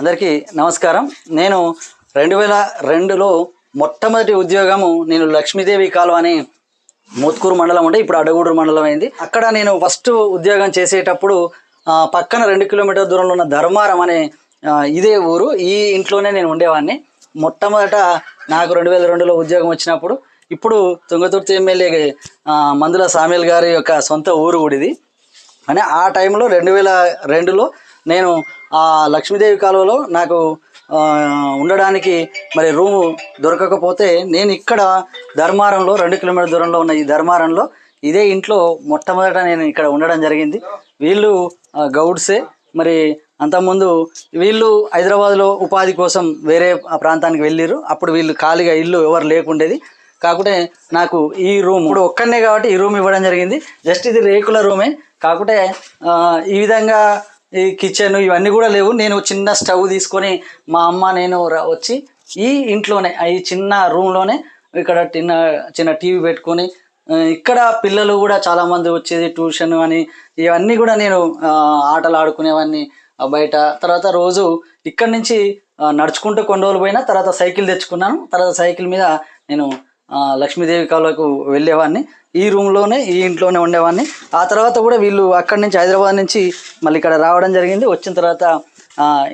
అందరికీ నమస్కారం. నేను రెండు వేల రెండులో మొట్టమొదటి ఉద్యోగము నేను లక్ష్మీదేవి కాలువ అని మోత్కూరు మండలం ఉండే ఇప్పుడు అడగూడూరు మండలం అయింది. అక్కడ నేను ఫస్ట్ ఉద్యోగం చేసేటప్పుడు పక్కన రెండు కిలోమీటర్ దూరంలో ఉన్న ధర్మారం అనే ఇదే ఊరు. ఈ ఇంట్లోనే నేను ఉండేవాడిని. మొట్టమొదట నాకు రెండు వేల రెండులో ఉద్యోగం వచ్చినప్పుడు ఇప్పుడు తుంగతుర్తి ఎమ్మెల్యే మందుల సామీల్ గారి యొక్క సొంత ఊరు కూడా ఇది. అని ఆ టైంలో రెండు వేల రెండులో నేను ఆ లక్ష్మీదేవి కాలువలో నాకు ఉండడానికి మరి రూము దొరకకపోతే నేను ఇక్కడ ధర్మారంలో రెండు కిలోమీటర్ దూరంలో ఉన్న ఈ ధర్మారంలో ఇదే ఇంట్లో మొట్టమొదట నేను ఇక్కడ ఉండడం జరిగింది. వీళ్ళు గౌడ్సే. మరి అంతకుముందు వీళ్ళు హైదరాబాద్లో ఉపాధి కోసం వేరే ఆ ప్రాంతానికి వెళ్ళిర్రు. అప్పుడు వీళ్ళు ఖాళీగా ఇల్లు ఎవరు లేకుండేది. కాకుంటే నాకు ఈ రూమ్ ఇప్పుడు ఒక్కనే కాబట్టి ఈ రూమ్ ఇవ్వడం జరిగింది. జస్ట్ ఇది రేకుల రూమే. కాకుంటే ఈ విధంగా ఈ కిచెన్ ఇవన్నీ కూడా లేవు. నేను చిన్న స్టవ్ తీసుకొని మా అమ్మ నేను వచ్చి ఈ ఇంట్లోనే ఈ చిన్న రూమ్లోనే ఇక్కడ చిన్న చిన్న టీవీ పెట్టుకొని ఇక్కడ పిల్లలు కూడా చాలామంది వచ్చేది ట్యూషన్ అని ఇవన్నీ కూడా నేను ఆటలు ఆడుకునేవన్నీ బయట. తర్వాత రోజు ఇక్కడి నుంచి నడుచుకుంటూ కొన్ని రోజులు పోయినా తర్వాత సైకిల్ తెచ్చుకున్నాను. తర్వాత సైకిల్ మీద నేను లక్ష్మీదేవి కాలువకు వెళ్ళేవాడిని. ఈ రూమ్లోనే ఈ ఇంట్లోనే ఉండేవాడిని. ఆ తర్వాత కూడా వీళ్ళు అక్కడి నుంచి హైదరాబాద్ నుంచి మళ్ళీ ఇక్కడ రావడం జరిగింది. వచ్చిన తర్వాత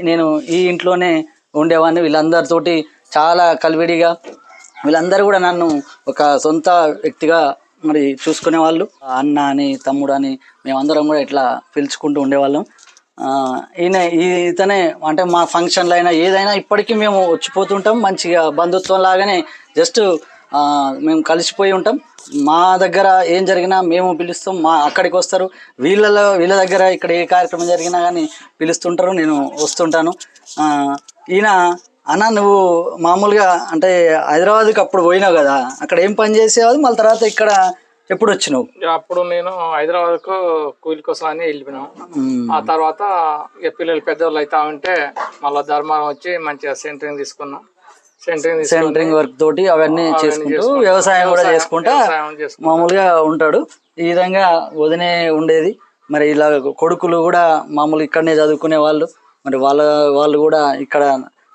నేను ఈ ఇంట్లోనే ఉండేవాడిని. వీళ్ళందరితోటి చాలా కలివిడిగా వీళ్ళందరూ కూడా నన్ను ఒక సొంత వ్యక్తిగా మరి చూసుకునే వాళ్ళు అన్న అని తమ్ముడు అని మేమందరం కూడా ఇట్లా పిలుచుకుంటూ ఉండేవాళ్ళం. ఈయన ఈ- ఇతనే అంటే మా ఫంక్షన్లు అయినా ఏదైనా ఇప్పటికీ మేము వచ్చిపోతుంటాం. మంచిగా బంధుత్వం లాగానే జస్ట్ మేము కలిసిపోయి ఉంటాం. మా దగ్గర ఏం జరిగినా మేము పిలుస్తాం. మా అక్కడికి వస్తారు. వీళ్ళలో వీళ్ళ దగ్గర ఇక్కడ ఏ కార్యక్రమం జరిగినా కానీ పిలుస్తుంటారు. నేను వస్తుంటాను. ఈయన అన్న నువ్వు మామూలుగా అంటే హైదరాబాద్కి అప్పుడు పోయినావు కదా. అక్కడ ఏం పని చేసేవాడు మళ్ళీ తర్వాత ఇక్కడ ఎప్పుడు వచ్చినావు? అప్పుడు నేను హైదరాబాద్కు కూలి కోసం అని వెళ్ళిపోయినాం. ఆ తర్వాత పిల్లలు పెద్దవాళ్ళు అవుతా ఉంటే మళ్ళీ ధర్మారం వచ్చి మంచిగా సెంటరింగ్ తీసుకున్నాం. సెంటరింగ్ వర్క్ తోటి అవన్నీ చేసుకుంటూ వ్యవసాయం కూడా చేసుకుంటా మామూలుగా ఉంటాడు. ఈ విధంగా వదినే ఉండేది. మరి ఇలా కొడుకులు కూడా మామూలు ఇక్కడనే చదువుకునే వాళ్ళు. మరి వాళ్ళ వాళ్ళు కూడా ఇక్కడ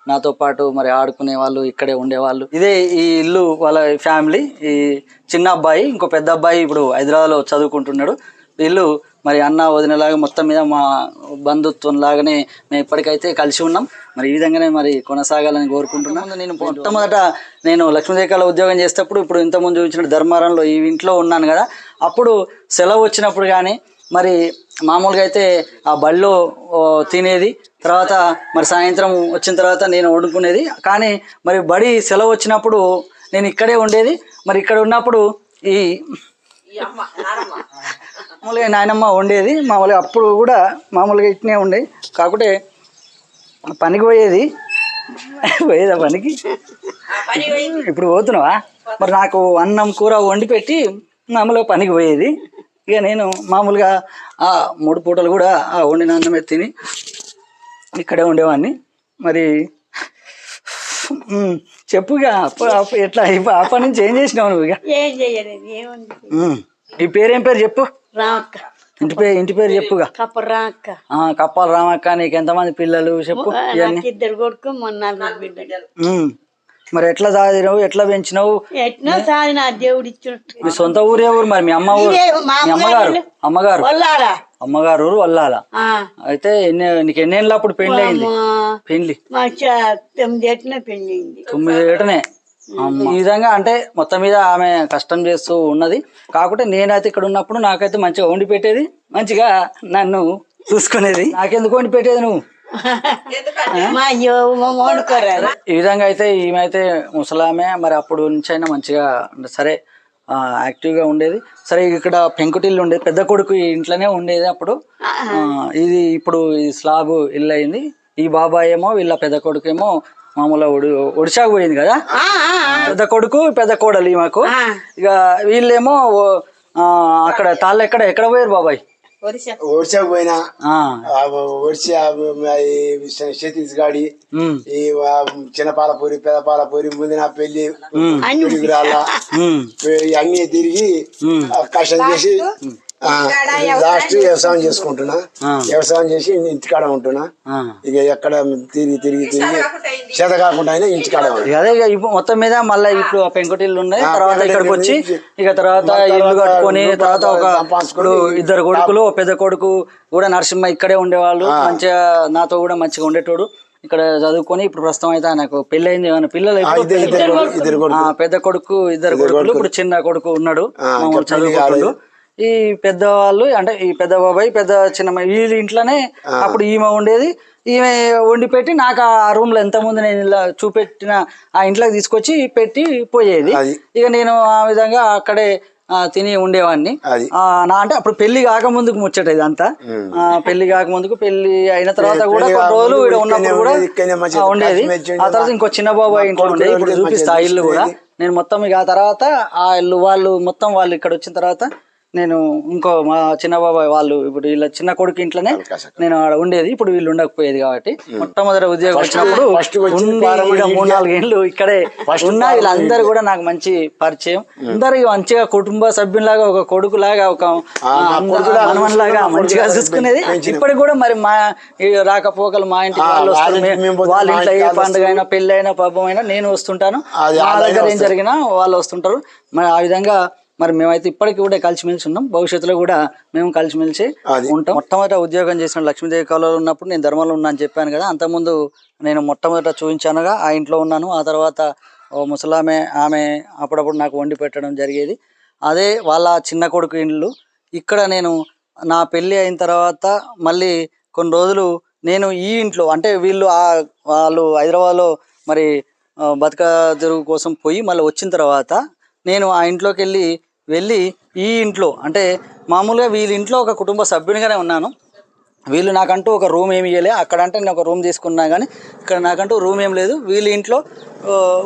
నాతో పాటు మరి ఆడుకునే వాళ్ళు ఇక్కడే ఉండేవాళ్ళు. ఇదే ఈ ఇల్లు వాళ్ళ ఫ్యామిలీ ఈ చిన్న అబ్బాయి ఇంకో పెద్ద అబ్బాయి ఇప్పుడు హైదరాబాద్లో చదువుకుంటున్నాడు. వీళ్ళు మరి అన్న వదినలాగా మొత్తం మీద మా బంధుత్వం లాగానే మేము ఇప్పటికైతే కలిసి ఉన్నాం. మరి ఈ విధంగానే మరి కొనసాగాలని కోరుకుంటున్నాను నేను మొట్టమొదట నేను లక్ష్మీదేకాల ఉద్యోగం చేసేటప్పుడు ఇప్పుడు ఇంతకుముందు చూపించిన ధర్మారంలో ఈ ఇంట్లో ఉన్నాను కదా అప్పుడు సెలవు వచ్చినప్పుడు కానీ మరి మామూలుగా అయితే ఆ బళ్ళో తినేది. తర్వాత మరి సాయంత్రం వచ్చిన తర్వాత నేను వండుకునేది. కానీ మరి బడి సెలవు వచ్చినప్పుడు నేను ఇక్కడే ఉండేది. మరి ఇక్కడ ఉన్నప్పుడు ఈ మామూలుగా నాయనమ్మ వండేది. మామూలుగా అప్పుడు కూడా మామూలుగా ఇట్నే ఉండే. కాకుంటే పనికి పోయేది. పోయేదా పనికి? ఇప్పుడు పోతున్నావా? మరి నాకు అన్నం కూర వండి పెట్టి మామూలుగా పనికి పోయేది. ఇక నేను మామూలుగా ఆ మూడు పూటలు కూడా ఆ వండిన అన్నమే తిని ఇక్కడే ఉండేవాడిని మరి చెప్పు ఇక ఎట్లా ఇప్ప- అప్పటి నుంచి ఏం చేసినావు నువ్వు ఇక? ఈ పేరేం పేరు చెప్పు? రామక్క ఇంటి పేరు ఇంటి పేరు చెప్పుగా. కప్ప రామక్క ఆ, కప్పాల రామక్క నీకు ఎంతమంది పిల్లలు చెప్పు నాకు ఇద్దరు కొడుకు మొన్న బిడ్డలు. మరి ఎట్లా సాదినావు ఎట్లా పెంచినావు? ఎట్నో సారి నా దేవుడు ఇచ్చినట్టు మీ సొంత ఊరే ఊరు మరి మీ అమ్మ ఊరు? మా అమ్మగారు అమ్మగారు? అమ్మగారు? ఊరు వల్లాల. ఆ, అయితే ఎన్ని నీకు ఎన్నేళ్ళ అప్పుడు పెళ్ళి అయింది పెళ్ళి తొమ్మిది ఎట్న పెళ్ళి అయింది తొమ్మిది ఏటనే. ఈ విధంగా అంటే మొత్తం మీద ఆమె కష్టం చేస్తూ ఉన్నది. కాకుంటే నేనైతే ఇక్కడ ఉన్నప్పుడు నాకైతే మంచిగా వండి పెట్టేది మంచిగా నన్ను చూసుకునేది. నాకెందుకు వండి పెట్టేది నువ్వు? ఈ విధంగా అయితే ఈమె అయితే ముసలామె మరి అప్పుడు నుంచి అయినా మంచిగా సరే ఆ, యాక్టివ్గా ఉండేది. సరే ఇక్కడ పెంకుటిల్లు ఉండేది పెద్ద కొడుకు ఇంట్లోనే ఉండేది అప్పుడు. ఇది ఇప్పుడు ఈ స్లాబ్ ఇల్లు అయింది. ఈ బాబాయ్ ఏమో వీళ్ళ పెద్ద కొడుకు ఏమో మామూలుగా ఒడి ఒడిశాకు పోయింది కదా. పెద్ద కొడుకు పెద్ద కోడలు మాకు. ఇక వీళ్ళేమో అక్కడ తాళ్ళు ఎక్కడ ఎక్కడ పోయారు బాబాయ్? ఒడిశాకు పోయినా. ఒడిశా ఈ ఛత్తీస్గఢి ఈ చిన్నపాలపూరి పెదపాలపూరి ముందు నా పెళ్ళి అన్ని తిరిగి కష్టం చేసి లాస్ట్ వ్యవసాయం చేసుకుంటున్నా. వ్యవసాయం చేసి ఇంటికాడ ఉంటున్నా. ఇక ఎక్కడ తిరిగి తిరిగి తిరిగి చేత కాకుండా అయినా ఇంటికాడ అదే ఇక ఇప్పుడు మొత్తం మీద మళ్ళీ ఇప్పుడు పెంకుటిల్లు ఉన్నాయి. తర్వాత ఇక్కడికి వచ్చి ఇక తర్వాత ఇల్లు కట్టుకొని తర్వాత ఒక ఇప్పుడు ఇద్దరు కొడుకులు పెద్ద కొడుకు కూడా నరసింహ ఇక్కడే ఉండేవాళ్ళు. మంచిగా నాతో కూడా మంచిగా ఉండేటోడు. ఇక్కడ చదువుకొని ఇప్పుడు ప్రస్తుతం అయితే నాకు పెళ్ళి అయింది ఏమైనా పిల్లలు పెద్ద కొడుకు ఇద్దరు కొడుకులు ఇప్పుడు చిన్న కొడుకు ఉన్నాడు. ఆ, ఈ పెద్దవాళ్ళు అంటే ఈ పెద్ద బాబాయ్ పెద్ద చిన్న వీళ్ళ ఇంట్లోనే అప్పుడు ఈమె ఉండేది. ఈమె వండి పెట్టి నాకు ఆ రూమ్లో ఎంత ముందు నేను ఇలా చూపెట్టిన ఆ ఇంట్లోకి తీసుకొచ్చి పెట్టి పోయేది. ఇక నేను ఆ విధంగా అక్కడే తిని ఉండేవాడిని నా అంటే అప్పుడు పెళ్ళి కాకముందుకు ముచ్చట ఇదంతా. ఆ, పెళ్ళి కాకముందుకు పెళ్ళి అయిన తర్వాత కూడా కొన్ని రోజులు ఇక్కడ ఉన్నప్పుడు కూడా ఉండేది, ఆ, తర్వాత ఇంకో చిన్న బాబాయ్ ఇంట్లో ఉండేది. ఇప్పుడు చూపిస్తా ఇల్లు కూడా. నేను మొత్తం ఇక ఆ తర్వాత ఆ ఇల్లు వాళ్ళు మొత్తం వాళ్ళు ఇక్కడ వచ్చిన తర్వాత నేను ఇంకో మా చిన్న బాబాయ్ వాళ్ళు ఇప్పుడు వీళ్ళ చిన్న కొడుకు ఇంట్లోనే నేను ఆడ ఉండేది. ఇప్పుడు వీళ్ళు ఉండకపోయేది కాబట్టి మొట్టమొదటి ఉద్యోగం వచ్చినప్పుడు మూడు. నాలుగు ఏళ్ళు ఇక్కడే ఉన్నా వీళ్ళందరూ కూడా నాకు మంచి పరిచయం. అందరూ మంచిగా కుటుంబ సభ్యులాగా ఒక కొడుకు లాగా ఒక చూసుకున్నాం, మంచిగా చూసుకునేది. ఇప్పటికి కూడా మరి మా రాకపోకలు మా ఇంటికి వాళ్ళు వాళ్ళ ఇంట్లో ఏ పండుగ అయినా పెళ్ళి అయినా పబ్బం అయినా నేను వస్తుంటాను. వాళ్ళైనా దగ్గర ఏం. జరిగినా వాళ్ళు వస్తుంటారు. మరి ఆ విధంగా మరి మేమైతే ఇప్పటికి కూడా కలిసిమెలిసి ఉన్నాం. భవిష్యత్తులో కూడా మేము కలిసిమెలిసి. ఉంటాం. మొట్టమొదట ఉద్యోగం చేసిన లక్ష్మీదేవి కాలంలో ఉన్నప్పుడు నేను ధర్మంలో ఉన్నా అని చెప్పాను కదా. అంతకుముందు నేను మొట్టమొదట చూపించానుగా ఆ ఇంట్లో ఉన్నాను. ఆ తర్వాత ఓ ముసలామె ఆమె అప్పుడప్పుడు నాకు వండి పెట్టడం జరిగేది. అదే వాళ్ళ చిన్న కొడుకు ఇల్లు. ఇక్కడ నేను నా పెళ్ళి అయిన తర్వాత మళ్ళీ కొన్ని రోజులు నేను ఈ ఇంట్లో అంటే వీళ్ళు ఆ వాళ్ళు హైదరాబాద్లో మరి ఆ, బతుక తెరువు కోసం పోయి మళ్ళీ వచ్చిన తర్వాత నేను ఆ ఇంట్లోకి వెళ్ళి వెళ్ళి ఈ ఇంట్లో అంటే మామూలుగా వీళ్ళ ఇంట్లో ఒక కుటుంబ సభ్యునిగానే ఉన్నాను. వీళ్ళు నాకంటూ ఒక రూమ్ ఏమి ఇవ్వలే అక్కడ అంటే నేను ఒక రూమ్ తీసుకున్నా కానీ ఇక్కడ నాకంటూ రూమ్ ఏం లేదు. వీళ్ళ ఇంట్లో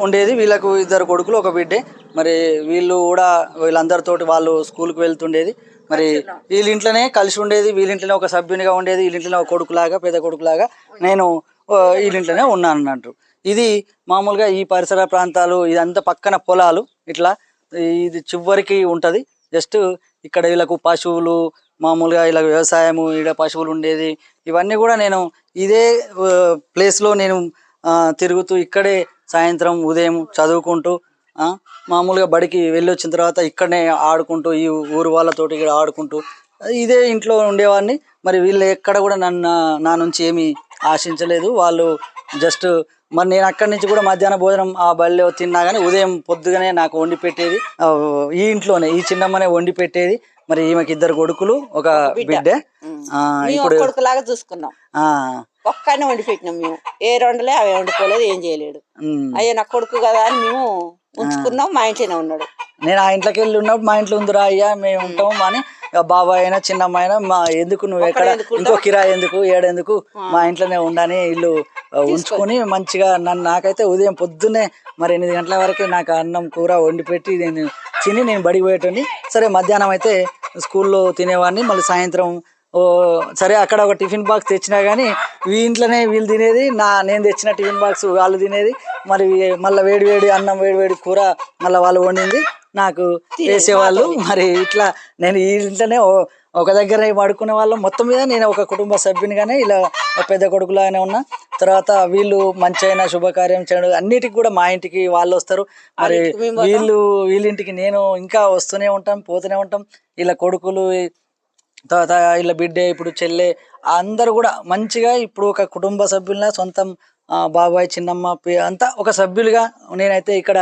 ఉండేది వీళ్ళకు ఇద్దరు కొడుకులు ఒక బిడ్డే. మరి వీళ్ళు కూడా వీళ్ళందరితోటి వాళ్ళు స్కూల్కి వెళ్తుండేది. మరి వీళ్ళ ఇంట్లోనే కలిసి ఉండేది. వీళ్ళ ఇంట్లోనే ఒక సభ్యునిగా ఉండేది. వీళ్ళ ఇంట్లోనే ఒక కొడుకులాగా పెద్ద కొడుకులాగా నేను వీళ్ళింట్లోనే వీళ్ళ ఇంట్లోనే ఉన్నాను అన్నట్టు. ఇది మామూలుగా ఈ పరిసర ప్రాంతాలు ఇదంతా పక్కన పొలాలు ఇట్లా ఇది చివరికి ఉంటుంది. జస్ట్ ఇక్కడ వీళ్ళకు పశువులు మామూలుగా ఇలా వ్యవసాయము ఇక్కడ పశువులు ఉండేది. ఇవన్నీ కూడా నేను ఇదే ప్లేస్లో నేను తిరుగుతూ ఇక్కడే సాయంత్రం ఉదయం చదువుకుంటూ మామూలుగా బడికి వెళ్ళి వచ్చిన తర్వాత ఇక్కడనే ఆడుకుంటూ ఈ ఊరు వాళ్ళతోటి ఇక్కడ ఆడుకుంటూ ఇదే ఇంట్లో ఉండేవాడిని. మరి వీళ్ళు ఎక్కడ కూడా నన్ను నా నుంచి ఏమీ ఆశించలేదు. వాళ్ళు జస్ట్ మరి నేను అక్కడి నుంచి కూడా మధ్యాహ్న భోజనం ఆ బడిలో తిన్నా కానీ ఉదయం పొద్దుగానే నాకు వండి పెట్టేది. ఈ ఇంట్లోనే ఈ చిన్నమ్మనే వండి పెట్టేది. మరి ఈమెకి ఇద్దరు కొడుకులు ఒక బిడ్డే. ఇప్పుడు కొడుకులాగా చూసుకున్నాం. ఒక్కనే వండి పెట్టినాం మేము. ఏ రెండులే అవి వండుకోలేదు ఏం చేయలేడు. అయ్యో నా కొడుకు కదా అని మేము ఉంచుకున్నాం మా ఇంట్లోనే ఉన్నాడు. నేను ఆ ఇంట్లోకి వెళ్ళి ఉన్నప్పుడు మా ఇంట్లో ఉందిరా అయ్యా మేము ఉంటాము అని బాబాయ్ అయినా చిన్నమ్మ అయినా మా ఎందుకు నువ్వు ఎక్కడ? ఇంకో కిరాయి ఎందుకు? ఏడెందుకు మా ఇంట్లోనే ఉండని ఇల్లు ఉంచుకొని మంచిగా నన్ను నాకైతే ఉదయం పొద్దున్నే మరి ఎనిమిది గంటల వరకే నాకు అన్నం కూర వండి పెట్టి నేను తిని నేను బడికి సరే మధ్యాహ్నం అయితే స్కూల్లో తినేవాడిని. మళ్ళీ సాయంత్రం ఓ సరే అక్కడ ఒక టిఫిన్ బాక్స్ తెచ్చినా కానీ వీ ఇంట్లోనే వీళ్ళు తినేది నా నేను తెచ్చిన టిఫిన్ బాక్స్ వాళ్ళు తినేది. మరి మళ్ళీ వేడి వేడి అన్నం వేడి వేడి కూర మళ్ళీ వాళ్ళు వండింది. నాకు వేసేవాళ్ళు. మరి ఇట్లా నేను ఈ ఇంట్లోనే ఒక దగ్గర పడుకునే వాళ్ళం. మొత్తం మీద నేను ఒక కుటుంబ సభ్యునిగానే ఇలా పెద్ద కొడుకులాగానే ఉన్నా. తర్వాత వీళ్ళు మంచి అయిన శుభకార్యం చేయడం అన్నిటికి కూడా మా ఇంటికి వాళ్ళు వస్తారు. మరి వీళ్ళు వీళ్ళింటికి నేను ఇంకా వస్తూనే ఉంటాం పోతూనే ఉంటాం. ఇలా కొడుకులు తర్వాత వీళ్ళ బిడ్డే ఇప్పుడు చెల్లె అందరూ కూడా మంచిగా ఇప్పుడు ఒక కుటుంబ సభ్యుల సొంతం బాబాయ్ చిన్నమ్మ అంతా ఒక సభ్యులుగా నేనైతే ఇక్కడ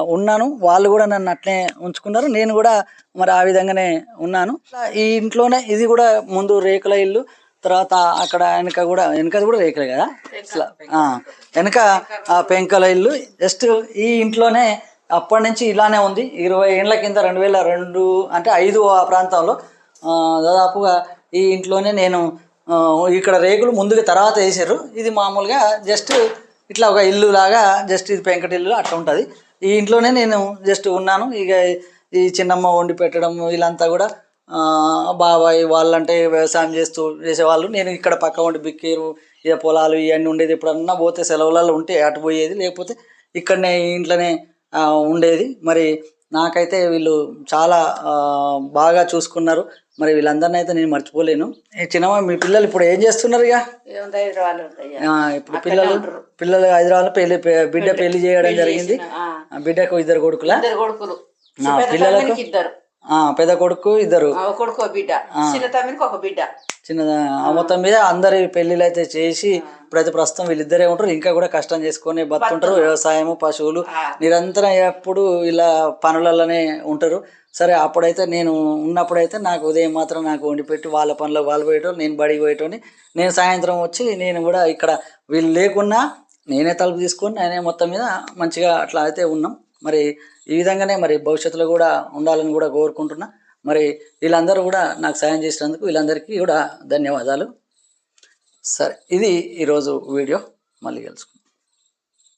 ఉన్నాను. వాళ్ళు కూడా నన్ను అట్లే ఉంచుకున్నారు. నేను కూడా మరి ఆ విధంగానే ఉన్నాను. ఈ ఇంట్లోనే ఇది కూడా ముందు రేకుల ఇల్లు తర్వాత అక్కడ వెనక కూడా వెనక కూడా రేకులే కదా? ఇట్లా, ఆ, వెనక ఆ పెంకల ఇల్లు. జస్ట్ ఈ ఇంట్లోనే అప్పటి నుంచి ఇలానే ఉంది. ఇరవై ఏళ్ళ కింద రెండు వేల రెండు అంటే ఐదు ఆ ప్రాంతంలో దాదాపుగా ఈ ఇంట్లోనే నేను ఇక్కడ రేకులు ముందుగా తర్వాత వేసారు. ఇది మామూలుగా జస్ట్ ఇట్లా ఒక ఇల్లు లాగా జస్ట్ ఇది పెంకటి ఇల్లు అట్లా ఉంటుంది. ఈ ఇంట్లోనే నేను జస్ట్ ఉన్నాను. ఇక ఈ చిన్నమ్మ వండి పెట్టడం వీళ్ళంతా కూడా బాబాయ్ వాళ్ళంటే వ్యవసాయం చేస్తూ చేసేవాళ్ళు. నేను ఇక్కడ పక్క ఉండి బిక్కేరు ఇక పొలాలు ఇవన్నీ ఉండేది. ఎప్పుడన్నా పోతే సెలవులలో ఉంటే అటు పోయేది. లేకపోతే ఇక్కడనే ఇంట్లోనే ఉండేది. మరి నాకైతే వీళ్ళు చాలా బాగా చూసుకున్నారు. మరి వీళ్ళందరినీ అయితే నేను మర్చిపోలేను. ఏ చిన్నమ్మ మీ పిల్లలు ఇప్పుడు ఏం చేస్తున్నారు ఇక ఇప్పుడు పిల్లలు పిల్లలు హైదరాబాద్ పెళ్ళి బిడ్డ పెళ్ళి చేయడం జరిగింది. బిడ్డకు ఇద్దరు కొడుకులా? పిల్లలకు? ఇద్దరు. పెద్ద కొడుకు ఇద్దరు. కొడుకు బిడ్డ. చిన్న తమ్మినికి ఒక బిడ్డ. చిన్న ఆ. మొత్తం మీద అందరి పెళ్ళిళ్ళు అయితే చేసి ఇప్పుడైతే ప్రస్తుతం వీళ్ళిద్దరే ఉంటారు. ఇంకా కూడా కష్టం చేసుకొని బతుకుంటారు. వ్యవసాయము పశువులు నిరంతరం ఎప్పుడు ఇలా పనులలోనే ఉంటారు. సరే అప్పుడైతే నేను ఉన్నప్పుడైతే నాకు ఉదయం మాత్రం నాకు వండి పెట్టి వాళ్ళ పనిలో వాళ్ళు పోయేటో నేను బడికి పోయేటోని నేను సాయంత్రం వచ్చి నేను కూడా ఇక్కడ వీళ్ళు లేకున్నా నేనే తలుపు తీసుకొని నేనే మొత్తం మీద మంచిగా అట్లా అయితే ఉన్నాం. మరి ఈ విధంగానే మరి భవిష్యత్తులో కూడా ఉండాలని కూడా కోరుకుంటున్నా. మరి వీళ్ళందరూ కూడా నాకు సాయం చేసినందుకు వీళ్ళందరికీ కూడా ధన్యవాదాలు. సరే ఇది ఈరోజు వీడియో. మళ్ళీ కలుసుకుందాం.